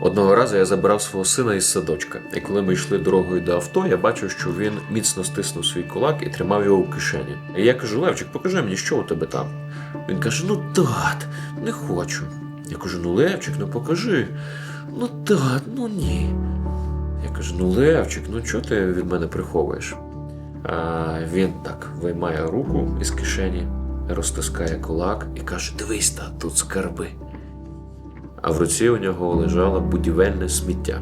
Одного разу я забирав свого сина із садочка, і коли ми йшли дорогою до авто, я бачив, що він міцно стиснув свій кулак і тримав його в кишені. І я кажу: Левчик, покажи мені, що у тебе там. Він каже: Ну, тат, не хочу. Я кажу: ну Левчик, ну покажи. Ну тат, ну ні. Я кажу: ну Левчик, ну чого ти від мене приховуєш? А він так виймає руку із кишені, розтискає кулак і каже: Дивись, тат, тут скарби а в руці у нього лежало будівельне сміття.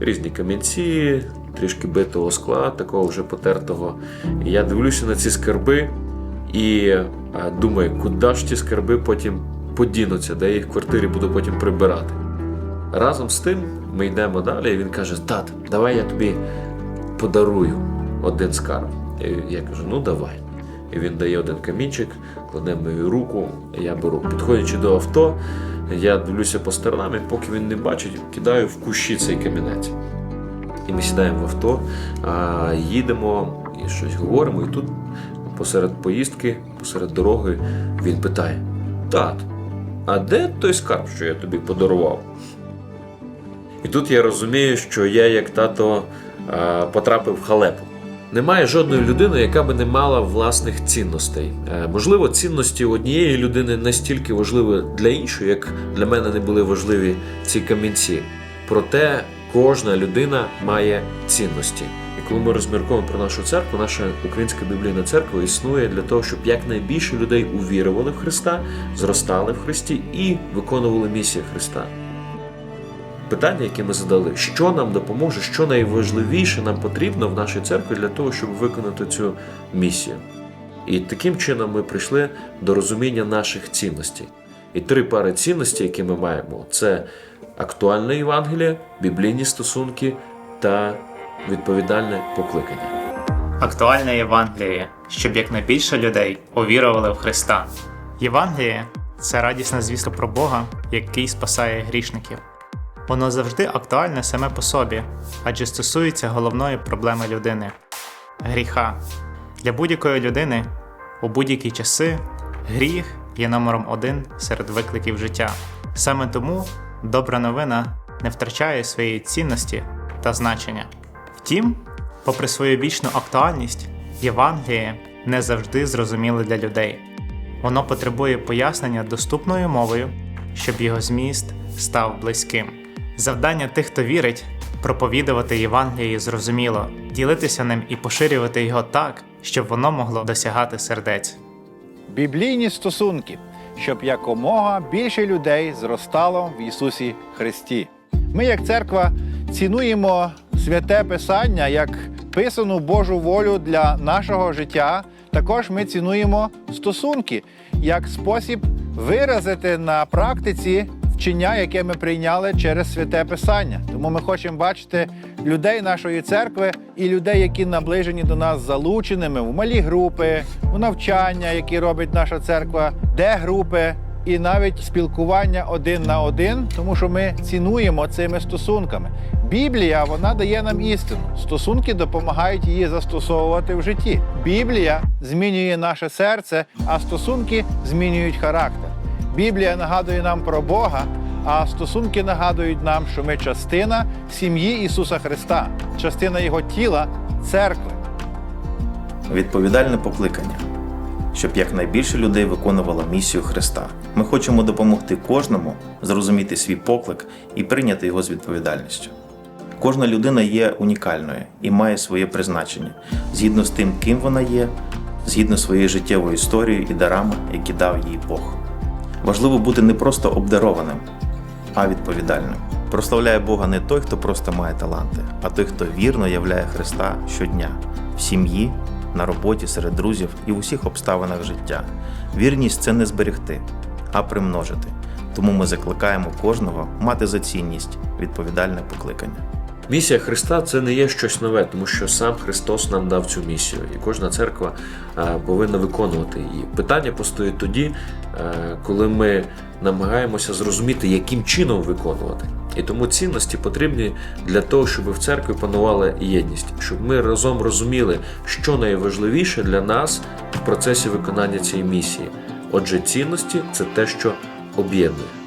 Різні камінці, трішки битого скла, такого вже потертого. Я дивлюся на ці скарби і думаю, куди ж ті скарби потім подінуться, де я їх в квартирі буду потім прибирати. Разом з тим ми йдемо далі, і він каже: Тат, давай я тобі подарую один скарб. І я кажу, ну давай. І він дає один камінчик, кладе мою руку, я беру. Підходячи до авто, я дивлюся по сторонам, і поки він не бачить, кидаю в кущі цей камінець. І ми сідаємо в авто, їдемо і щось говоримо. І тут посеред поїздки, посеред дороги, він питає: Тат, а де той скарб, що я тобі подарував? І тут я розумію, що я, як тато, потрапив в халепу. Немає жодної людини, яка би не мала власних цінностей. Е, Можливо, цінності однієї людини настільки важливі для іншої, як для мене не були важливі ці камінці. Проте кожна людина має цінності. І коли ми розмірковуємо про нашу церкву, наша українська біблійна церква існує для того, щоб якнайбільше людей увірували в Христа, зростали в Христі і виконували місію Христа питання, яке ми задали, що нам допоможе, що найважливіше нам потрібно в нашій церкві для того, щоб виконати цю місію. І таким чином ми прийшли до розуміння наших цінностей. І три пари цінностей, які ми маємо, це актуальне Євангеліє, біблійні стосунки та відповідальне покликання. Актуальне Євангеліє, щоб якнайбільше людей увірували в Христа. Євангеліє це радісна звістка про Бога, який спасає грішників. Воно завжди актуальне саме по собі, адже стосується головної проблеми людини гріха. Для будь-якої людини у будь-які часи гріх є номером один серед викликів життя. Саме тому добра новина не втрачає своєї цінності та значення. Втім, попри свою вічну актуальність, Євангеліє не завжди зрозуміле для людей. Воно потребує пояснення доступною мовою, щоб його зміст став близьким. Завдання тих, хто вірить, проповідувати Євангеліє зрозуміло, ділитися ним і поширювати його так, щоб воно могло досягати сердець. біблійні стосунки, щоб якомога більше людей зростало в Ісусі Христі. Ми, як церква, цінуємо святе Писання як писану Божу волю для нашого життя. Також ми цінуємо стосунки як спосіб виразити на практиці вчення, яке ми прийняли через святе Писання. Тому ми хочемо бачити людей нашої церкви і людей, які наближені до нас залученими в малі групи, у навчання, які робить наша церква, де групи. І навіть спілкування один на один, тому що ми цінуємо цими стосунками. Біблія вона дає нам істину. Стосунки допомагають її застосовувати в житті. Біблія змінює наше серце, а стосунки змінюють характер. Біблія нагадує нам про Бога, а стосунки нагадують нам, що ми частина сім'ї Ісуса Христа, частина Його тіла, церкви. відповідальне покликання, щоб якнайбільше людей виконувало місію Христа. Ми хочемо допомогти кожному зрозуміти свій поклик і прийняти його з відповідальністю. Кожна людина є унікальною і має своє призначення згідно з тим, ким вона є, згідно своєю життєвою історією і дарами, які дав їй Бог. Важливо бути не просто обдарованим, а відповідальним. Прославляє Бога не той, хто просто має таланти, а той, хто вірно являє Христа щодня в сім'ї, на роботі, серед друзів і в усіх обставинах життя. Вірність це не зберегти, а примножити. Тому ми закликаємо кожного мати за цінність відповідальне покликання. Місія Христа це не є щось нове, тому що сам Христос нам дав цю місію, і кожна церква е, повинна виконувати її. Питання постоїть тоді, е, коли ми намагаємося зрозуміти, яким чином виконувати. І тому цінності потрібні для того, щоб в церкві панувала єдність, щоб ми разом розуміли, що найважливіше для нас в процесі виконання цієї місії. Отже, цінності це те, що об'єднує.